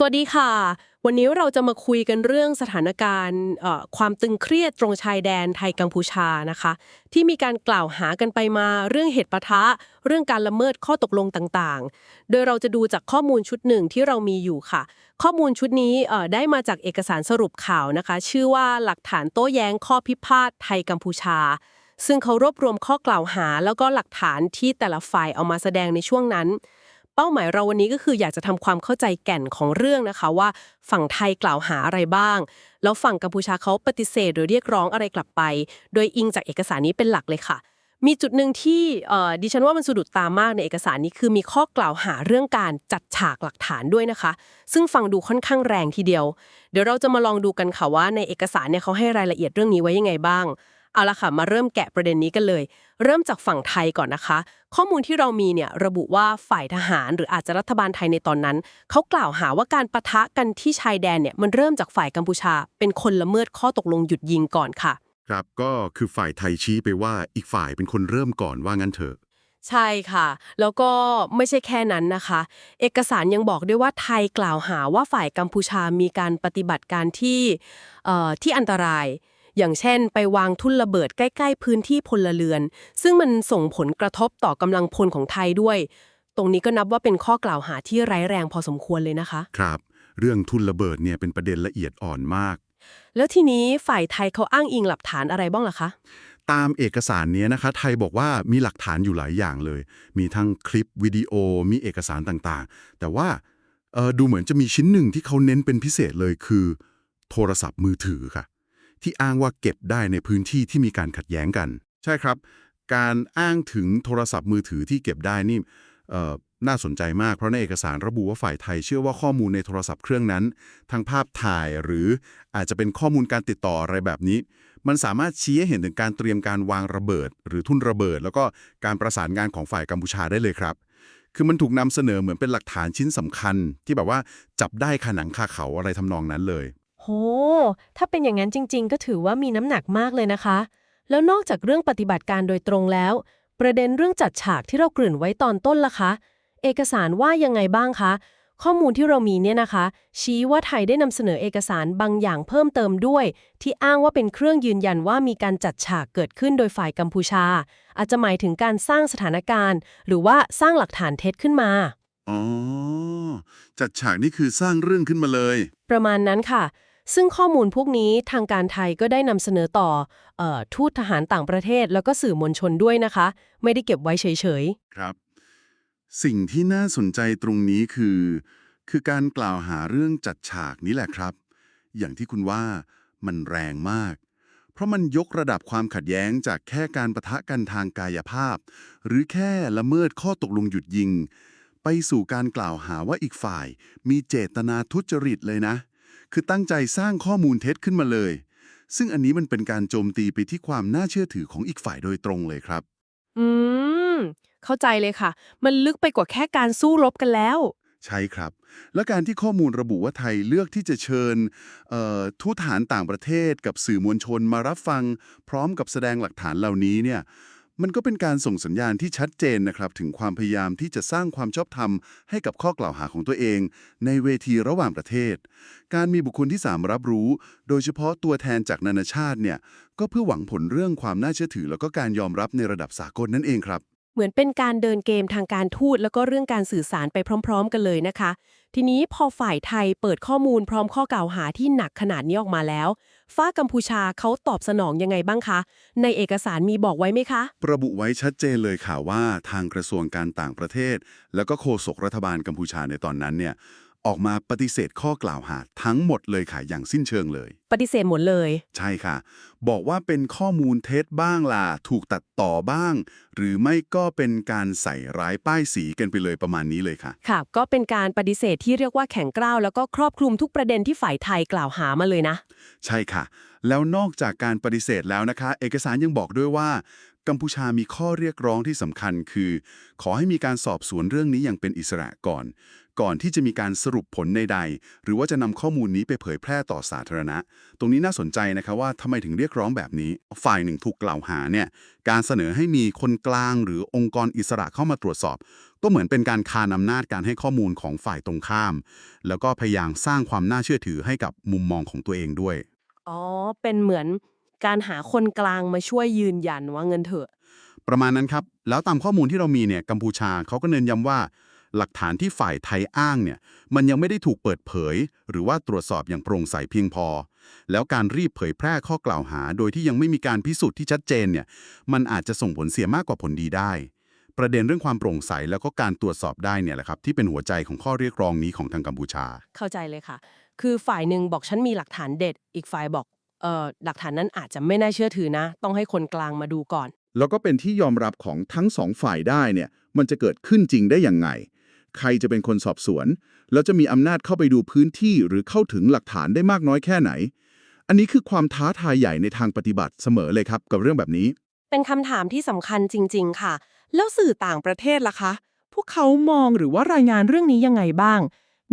สวัสดีค่ะ วันนี้เราจะมาคุยกันเรื่องสถานการณ์ความตึงเครียดตรงชายแดนไทยกัมพูชานะคะ ที่มีการกล่าวหากันไปมาเรื่องเหตุปะทะ เรื่องการละเมิดข้อตกลงต่างๆ โดยเราจะดูจากข้อมูลชุดหนึ่งที่เรามีอยู่ค่ะ ข้อมูลชุดนี้ได้มาจากเอกสารสรุปข่าวนะคะ ชื่อว่าหลักฐานโต้แย้งข้อพิพาทไทยกัมพูชา ซึ่งเขารวบรวมข้อกล่าวหา แล้วก็หลักฐานที่แต่ละฝ่ายเอามาแสดงในช่วงนั้น เป้าหมายเราวันนี้ก็คืออยากจะทำความเข้าใจแก่นของเรื่องนะคะว่าฝั่งไทยกล่าวหาอะไรบ้าง แล้วฝั่งกัมพูชาเขาปฏิเสธหรือเรียกร้องอะไรกลับไป โดยอิงจากเอกสารนี้เป็นหลักเลยค่ะ มีจุดหนึ่งที่ดิฉันว่ามันสะดุดตามากในเอกสารนี้คือมีข้อกล่าวหาเรื่องการจัดฉากหลักฐานด้วยนะคะ ซึ่งฟังดูค่อนข้างแรงทีเดียว เดี๋ยวเราจะมาลองดูกันค่ะว่าในเอกสารเนี่ยเขาให้รายละเอียดเรื่องนี้ไว้ยังไงบ้าง เอาละค่ะ มาเริ่มแกะประเด็นนี้กันเลย เริ่มจากฝั่งไทยก่อนนะคะ ข้อมูลที่เรามีเนี่ยระบุว่าฝ่ายทหารหรืออาจจะรัฐบาลไทยในตอนนั้น เขากล่าวหาว่าการปะทะกันที่ชายแดนเนี่ยมันเริ่มจากฝ่ายกัมพูชา เป็นคนละเมิดข้อตกลงหยุดยิงก่อนค่ะ ครับก็คือฝ่ายไทยชี้ไปว่าอีกฝ่ายเป็นคนเริ่มก่อนว่างั้นเถอะใช่ค่ะ แล้วก็ไม่ใช่แค่นั้นนะคะ เอกสารยังบอกด้วยว่าไทยกล่าวหาว่าฝ่ายกัมพูชามีการปฏิบัติการที่เอ่อที่อันตราย อย่างเช่น ไปวางทุ่นระเบิดใกล้ ๆ พื้นที่พลเรือน ซึ่งมันส่งผลกระทบต่อกำลังพลของไทยด้วย ตรงนี้ก็นับว่าเป็นข้อกล่าวหาที่ร้ายแรงพอสมควรเลยนะคะ ครับ เรื่องทุนระเบิดเนี่ยเป็นประเด็นละเอียดอ่อนมาก แล้วทีนี้ฝ่ายไทยเขาอ้างอิงหลักฐานอะไรบ้างล่ะคะ ตามเอกสารเนี้ยนะคะ ไทยบอกว่ามีหลักฐานอยู่หลายอย่างเลย มีทั้งคลิปวิดีโอมีเอกสารต่างๆ แต่ว่าเอ่อดูเหมือนจะมีชิ้นหนึ่งที่เขาเน้นเป็นพิเศษเลยคือ โทรศัพท์มือถือค่ะ ที่อ้างว่าเก็บได้ในพื้นที่ที่มีการขัดแย้งกัน ใช่ครับ การอ้างถึงโทรศัพท์มือถือที่เก็บได้นี่น่าสนใจมากเพราะในเอกสารระบุว่าฝ่ายไทยเชื่อว่าข้อมูลในโทรศัพท์เครื่องนั้น ทั้งภาพถ่ายหรืออาจจะเป็นข้อมูลการติดต่ออะไรแบบนี้ มันสามารถชี้ให้เห็นถึงการเตรียมการวางระเบิด หรือทุ่นระเบิด แล้วก็การประสานงานของฝ่ายกัมพูชาได้เลยครับ คือมันถูกนำเสนอเหมือนเป็นหลักฐานชิ้นสำคัญ ที่แบบว่าจับได้ขาหนังคาเขาอะไรทำนองนั้นเลย ถ้าเป็นอย่างนั้นจริง ๆ ก็ถือว่ามีน้ำหนักมากเลยนะคะ แล้วนอกจากเรื่องปฏิบัติการโดยตรงแล้ว ประเด็นเรื่องจัดฉากที่เรากลื่นไว้ตอนต้นล่ะคะ เอกสารว่ายังไงบ้างคะ ข้อมูลที่เรามีเนี่ยนะคะ ชี้ว่าไทยได้นำเสนอเอกสารบางอย่างเพิ่มเติมด้วย ที่อ้างว่าเป็นเครื่องยืนยันว่ามีการจัดฉากเกิดขึ้นโดยฝ่ายกัมพูชา อาจจะหมายถึงการสร้างสถานการณ์ หรือว่าสร้างหลักฐานเท็จขึ้นมาอ๋อจัดฉากนี่คือสร้างเรื่องขึ้นมาเลย ประมาณนั้นค่ะ ซึ่งข้อมูลพวกนี้ทางการไทยก็ได้นำเสนอต่อออทูตทหารต่างประเทศแล้วก็สื่อมวลชนด้วยนะคะ ไม่ได้เก็บไว้เฉยครับ สิ่งที่น่าสนใจตรงนี้คือ คือการกล่าวหาเรื่องจัดฉากนี้แหละครับ อย่างที่คุณว่ามันแรงมาก เพราะมันยกระดับความขัดแย้งจากแค่การประทะกันทางกายภาพ หรือแค่ละเมิดข้อตกลงหยุดยิง ไปสู่การกล่าวหาว่าอีกฝ่าย มีเจตนาทุจริตเลยนะ คือตั้งใจสร้างข้อมูลเท็จขึ้นมาเลย ซึ่งอันนี้มันเป็นการโจมตีไปที่ความน่าเชื่อถือของอีกฝ่ายโดยตรงเลยครับ อืม เข้าใจเลยค่ะ มันลึกไปกว่าแค่การสู้รบกันแล้ว ใช่ครับ และการที่ข้อมูลระบุว่าไทยเลือกที่จะเชิญเอ่อทูตทหารต่างประเทศกับสื่อมวลชนมารับฟัง พร้อมกับแสดงหลักฐานเหล่านี้เนี่ย มันก็เป็นการส่งสัญญาณที่ชัดเจนนะครับ ถึงความพยายามที่จะสร้างความชอบธรรมให้กับข้อกล่าวหาของตัวเอง ในเวทีระหว่างประเทศ การมีบุคคลที่สามรับรู้ โดยเฉพาะตัวแทนจากนานาชาติเนี่ยก็เพื่อหวังผลเรื่องความน่าเชื่อถือ แล้วก็การยอมรับในระดับสากลนั่นเองครับ เหมือนเป็นการเดินเกมทางการทูตแล้วก็เรื่องการสื่อสารไปพร้อม ๆ กันเลยนะคะ ทีนี้พอฝ่ายไทยเปิดข้อมูลพร้อมข้อกล่าวหาที่หนักขนาดนี้ออกมาแล้ว ฝ้ากัมพูชาเขาตอบสนองยังไงบ้างคะ ในเอกสารมีบอกไว้ไหมคะ ระบุไว้ชัดเจนเลยค่ะว่าทางกระทรวงการต่างประเทศ แล้วก็โฆษกรัฐบาลกัมพูชาในตอนนั้นเนี่ย ออกมาปฏิเสธข้อกล่าวหาทั้งหมดเลยค่ะอย่างสิ้นเชิงเลย ปฏิเสธหมดเลย ใช่ค่ะ บอกว่าเป็นข้อมูลเท็จบ้างล่ะถูกตัดต่อบ้าง หรือไม่ก็เป็นการใส่ร้ายป้ายสีกันไปเลยประมาณนี้เลยค่ะ ค่ะ ก็เป็นการปฏิเสธที่เรียกว่าแข็งกร้าว แล้วก็ครอบคลุมทุกประเด็นที่ฝ่ายไทยกล่าวหามาเลยนะ ใช่ค่ะ แล้วนอกจากการปฏิเสธแล้วนะคะ เอกสารยังบอกด้วยว่ากัมพูชามีข้อเรียกร้องที่สำคัญคือ ขอให้มีการสอบสวนเรื่องนี้อย่างเป็นอิสระก่อน ก่อนที่จะมีการสรุปผลใดๆ หรือว่าจะนำข้อมูลนี้ไปเผยแพร่ต่อสาธารณะ ตรงนี้น่าสนใจนะครับว่าทำไมถึงเรียกร้องแบบนี้ ฝ่ายหนึ่งถูกกล่าวหาเนี่ยการเสนอให้มีคนกลางหรือองค์กรอิสระเข้ามาตรวจสอบ ก็เหมือนเป็นการคานอำนาจการให้ข้อมูลของฝ่ายตรงข้าม แล้วก็พยายามสร้างความน่าเชื่อถือให้กับมุมมองของตัวเองด้วยอ๋อเป็นเหมือนการหาคนกลางมาช่วยยืนยันว่าเงินเถอะ ประมาณนั้นครับ แล้วตามข้อมูลที่เรามีเนี่ยกัมพูชาเขาก็เน้นย้ำว่า หลักฐานที่ฝ่ายไทยอ้างเนี่ยมันยังไม่ได้ถูกเปิดเผย หรือว่าตรวจสอบอย่างโปร่งใสเพียงพอ แล้วการรีบเผยแพร่ข้อกล่าวหา โดยที่ยังไม่มีการพิสูจน์ที่ชัดเจนเนี่ยมันอาจจะส่งผลเสียมากกว่าผลดีได้ ประเด็นเรื่องความโปร่งใสแล้วก็การตรวจสอบได้เนี่ยแหละครับที่เป็นหัวใจของข้อเรียกร้องนี้ของทางกัมพูชา เข้าใจเลยค่ะ คือฝ่ายหนึ่งบอกฉันมีหลักฐานเด็ด อีกฝ่ายบอกเอ่อหลักฐานนั้นอาจจะไม่น่าเชื่อถือนะ ต้องให้คนกลางมาดูก่อน แล้วก็เป็นที่ยอมรับของทั้งสองฝ่ายได้เนี่ยมันจะเกิดขึ้นจริงได้ยังไง ใครจะเป็นคนสอบสวน แล้วจะมีอำนาจเข้าไปดูพื้นที่หรือเข้าถึงหลักฐานได้มากน้อยแค่ไหน อันนี้คือความท้าทายใหญ่ในทางปฏิบัติเสมอเลยครับ กับเรื่องแบบนี้ เป็นคำถามที่สำคัญจริง ๆ ค่ะ แล้วสื่อต่างประเทศล่ะคะ พวกเขามองหรือว่ารายงานเรื่องนี้ยังไงบ้าง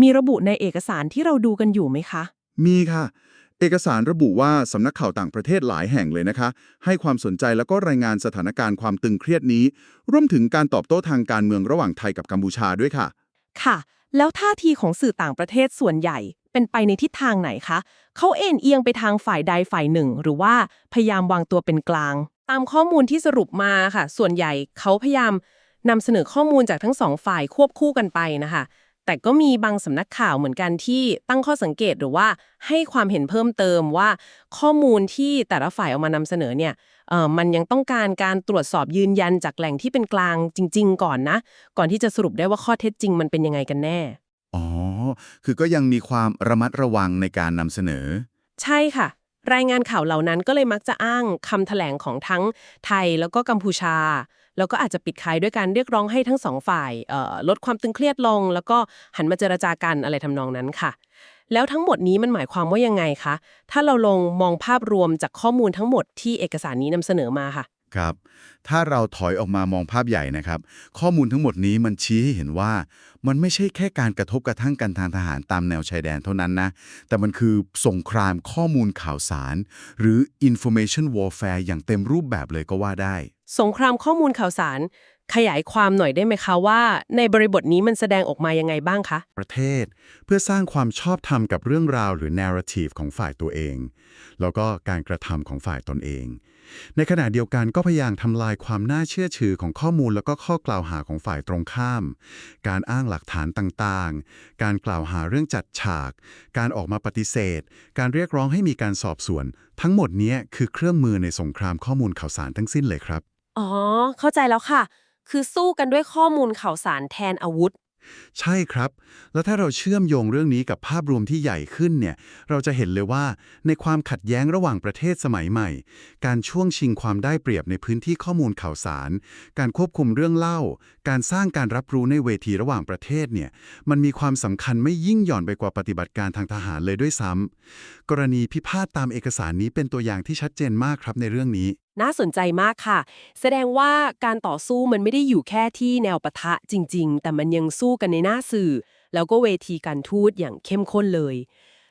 มีระบุในเอกสารที่เราดูกันอยู่ไหมคะ มีค่ะ เอกสารระบุว่าสำนักข่าวต่างประเทศหลายแห่งเลยนะคะ ให้ความสนใจแล้วก็รายงานสถานการณ์ความตึงเครียดนี้ รวมถึงการตอบโต้ทางการเมืองระหว่างไทยกับกัมพูชาด้วยค่ะ ค่ะ แล้วท่าทีของสื่อต่างประเทศส่วนใหญ่เป็นไปในทิศทางไหนคะ เขาเอ็นเอียงไปทางฝ่ายใดฝ่ายหนึ่ง หรือว่าพยายามวางตัวเป็นกลาง ตามข้อมูลที่สรุปมาค่ะ ส่วนใหญ่เขาพยายามนำเสนอข้อมูลจากทั้งสองฝ่ายควบคู่กันไปนะคะ แต่ก็มีบางสำนักข่าวเหมือนกันที่ตั้งข้อสังเกตหรือว่าให้ความเห็นเพิ่มเติมว่า ข้อมูลที่แต่ละฝ่ายเอามานำเสนอเนี่ยเอ่อมันยังต้องการการตรวจสอบยืนยันจากแหล่งที่เป็นกลางจริง ๆ ก่อนนะ ก่อนที่จะสรุปได้ว่าข้อเท็จจริงมันเป็นยังไงกันแน่ อ๋อ คือก็ยังมีความระมัดระวังในการนำเสนอ ใช่ค่ะ รายงานข่าวเหล่านั้นก็เลยมักจะอ้างคำแถลงของทั้งไทยแล้วก็กัมพูชา แล้วก็อาจจะปิดคายด้วยการเรียกร้องให้ทั้งสองฝ่ายลดความตึงเครียดลง แล้วก็หันมาเจรจากันอะไรทำนองนั้นค่ะ แล้วทั้งหมดนี้มันหมายความว่ายังไงคะ ถ้าเราลงมองภาพรวมจากข้อมูลทั้งหมดที่เอกสารนี้นำเสนอมาค่ะ ครับ ถ้าเราถอยออกมามองภาพใหญ่นะครับ ข้อมูลทั้งหมดนี้มันชี้ให้เห็นว่า มันไม่ใช่แค่การกระทบกระทั่งกันทางทหารตามแนวชายแดนเท่านั้นนะ แต่มันคือสงครามข้อมูลข่าวสาร หรือ information warfare อย่างเต็มรูปแบบเลยก็ว่าได้ สงครามข้อมูลข่าวสาร ขยายความหน่อยได้ไหมคะว่า ในบริบทนี้มันแสดงออกมายังไงบ้างคะ ประเทศ เพื่อสร้างความชอบธรรมกับเรื่องราวหรือ narrative ของฝ่ายตัวเอง แล้วก็การกระทำของฝ่ายตนเอง ในขณะเดียวกันก็พยายามทำลายความน่าเชื่อถือของข้อมูลแล้วก็ข้อกล่าวหาของฝ่ายตรงข้าม การอ้างหลักฐานต่างๆ การกล่าวหาเรื่องจัดฉาก การออกมาปฏิเสธ การเรียกร้องให้มีการสอบสวน ทั้งหมดนี้คือเครื่องมือในสงครามข้อมูลข่าวสารทั้งสิ้นเลยครับ อ๋อ เข้าใจแล้วค่ะ คือสู้กันด้วยข้อมูลข่าวสารแทนอาวุธ ใช่ครับ แล้วถ้าเราเชื่อมโยงเรื่องนี้กับภาพรวมที่ใหญ่ขึ้นเนี่ย เราจะเห็นเลยว่าในความขัดแย้งระหว่างประเทศสมัยใหม่ การช่วงชิงความได้เปรียบในพื้นที่ข้อมูลข่าวสาร การควบคุมเรื่องเล่า การสร้างการรับรู้ในเวทีระหว่างประเทศเนี่ย มันมีความสำคัญไม่ยิ่งหย่อนไปกว่าปฏิบัติการทางทหารเลยด้วยซ้ำกรณีพิพาทตามเอกสารนี้เป็นตัวอย่างที่ชัดเจนมากครับในเรื่องนี้ น่าสนใจมากค่ะ แสดงว่าการต่อสู้มันไม่ได้อยู่แค่ที่แนวปะทะจริง ๆ แต่มันยังสู้กันในหน้าสื่อ แล้วก็เวทีการทูตอย่างเข้มข้นเลย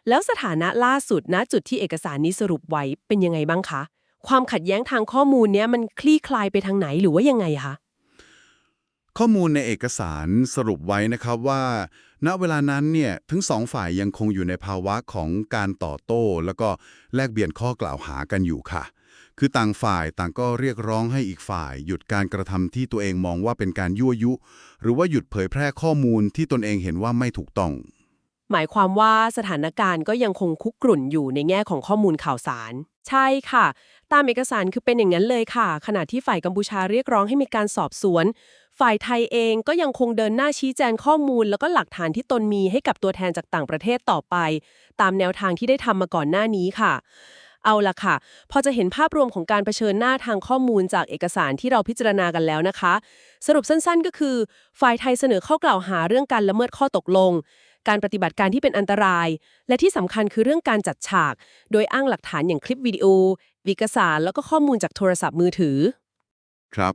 แล้วสถานะล่าสุดณจุดที่เอกสารนี้สรุปไว้เป็นยังไงบ้างคะ ความขัดแย้งทางข้อมูลเนี้ยมันคลี่คลายไปทางไหนหรือว่ายังไงคะข้อมูลในเอกสารสรุปไว้นะครับว่า ณเวลานั้นเนี่ยทั้งสองฝ่ายยังคงอยู่ในภาวะของการต่อโต้ แล้วก็แลกเปลี่ยนข้อกล่าวหากันอยู่ค่ะ คือต่างฝ่ายต่างก็เรียกร้องให้อีกฝ่าย หยุดการกระทำที่ตัวเองมองว่าเป็นการยั่วยุ หรือว่าหยุดเผยแพร่ข้อมูลที่ตนเองเห็นว่าไม่ถูกต้อง หมายความว่าสถานการณ์ก็ยังคงคุกกรุ่นอยู่ในแง่ของข้อมูลข่าวสาร ใช่ค่ะ ตามเอกสารคือเป็นอย่างนั้นเลยค่ะ ขณะที่ฝ่ายกัมพูชาเรียกร้องให้มีการสอบสวน ฝ่ายไทยเองก็ยังคงเดินหน้าชี้แจงข้อมูล แล้วก็หลักฐานที่ตนมีให้กับตัวแทนจากต่างประเทศต่อไป ตามแนวทางที่ได้ทำมาก่อนหน้านี้ค่ะ เอาละค่ะ พอจะเห็นภาพรวมของการเผชิญหน้าทางข้อมูลจากเอกสารที่เราพิจารณากันแล้วนะคะ สรุปสั้นๆ ก็คือ ฝ่ายไทยเสนอข้อกล่าวหาเรื่องการละเมิดข้อตกลง การปฏิบัติการที่เป็นอันตราย และที่สำคัญคือเรื่องการจัดฉาก โดยอ้างหลักฐานอย่างคลิปวิดีโอเอกสารแล้วก็ข้อมูลจากโทรศัพท์มือถือ ครับ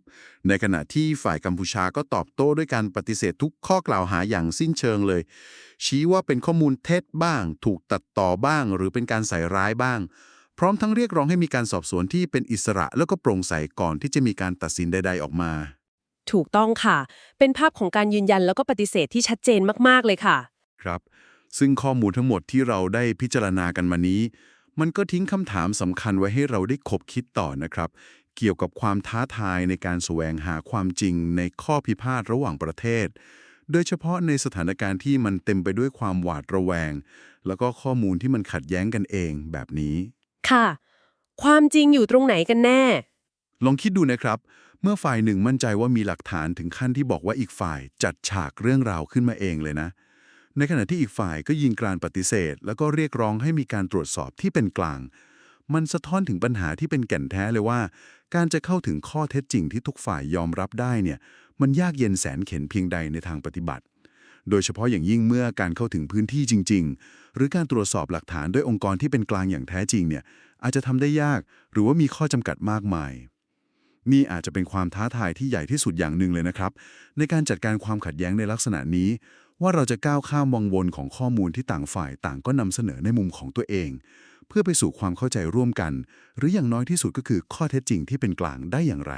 ในขณะที่ฝ่ายกัมพูชาก็ตอบโต้ด้วยการปฏิเสธทุกข้อกล่าวหาอย่างสิ้นเชิงเลย ชี้ว่าเป็นข้อมูลเท็จบ้าง ถูกตัดต่อบ้าง หรือเป็นการใส่ร้ายบ้าง พร้อมทั้งเรียกร้องให้มีการสอบสวนที่เป็นอิสระแล้วก็โปร่งใสก่อนที่จะมีการตัดสินใด ๆ ออกมา ถูกต้องค่ะ เป็นภาพของการยืนยันแล้วก็ปฏิเสธที่ชัดเจนมากๆเลยค่ะ ครับ ซึ่งข้อมูลทั้งหมดที่เราได้พิจารณากันมานี้ มันก็ทิ้งคำถามสำคัญไว้ให้เราได้คบคิดต่อนะครับ เกี่ยวกับความท้าทายในการแสวงหาความจริงในข้อพิพาทระหว่างประเทศ โดยเฉพาะในสถานการณ์ที่มันเต็มไปด้วยความหวาดระแวง แล้วก็ข้อมูลที่มันขัดแย้งกันเองแบบนี้ ค่ะ ความจริงอยู่ตรงไหนกันแน่ ลองคิดดูนะครับ เมื่อฝ่ายหนึ่งมั่นใจว่ามีหลักฐานถึงขั้นที่บอกว่าอีกฝ่ายจัดฉากเรื่องราวขึ้นมาเองเลยนะ ในขณะที่อีกฝ่ายก็ยินกรานปฏิเสธ แล้วก็เรียกร้องให้มีการตรวจสอบที่เป็นกลาง มันสะท้อนถึงปัญหาที่เป็นแก่นแท้เลยว่า การจะเข้าถึงข้อเท็จจริงที่ทุกฝ่ายยอมรับได้เนี่ย มันยากเย็นแสนเข็ญเพียงใดในทางปฏิบัติ โดยเฉพาะอย่างยิ่งเมื่อการเข้าถึงพื้นที่จริง ๆ หรือการตรวจสอบหลักฐานด้วยองค์กรที่เป็นกลางอย่างแท้จริงเนี่ยอาจจะทำได้ยากหรือว่ามีข้อจำกัดมากมาย นี่อาจจะเป็นความท้าทายที่ใหญ่ที่สุดอย่างหนึ่งเลยนะครับ ในการจัดการความขัดแย้งในลักษณะนี้ ว่าเราจะก้าวข้ามวังวนของข้อมูลที่ต่างฝ่ายต่างก็นำเสนอในมุมของตัวเอง เพื่อไปสู่ความเข้าใจร่วมกัน หรืออย่างน้อยที่สุดก็คือข้อเท็จจริงที่เป็นกลางได้อย่างไร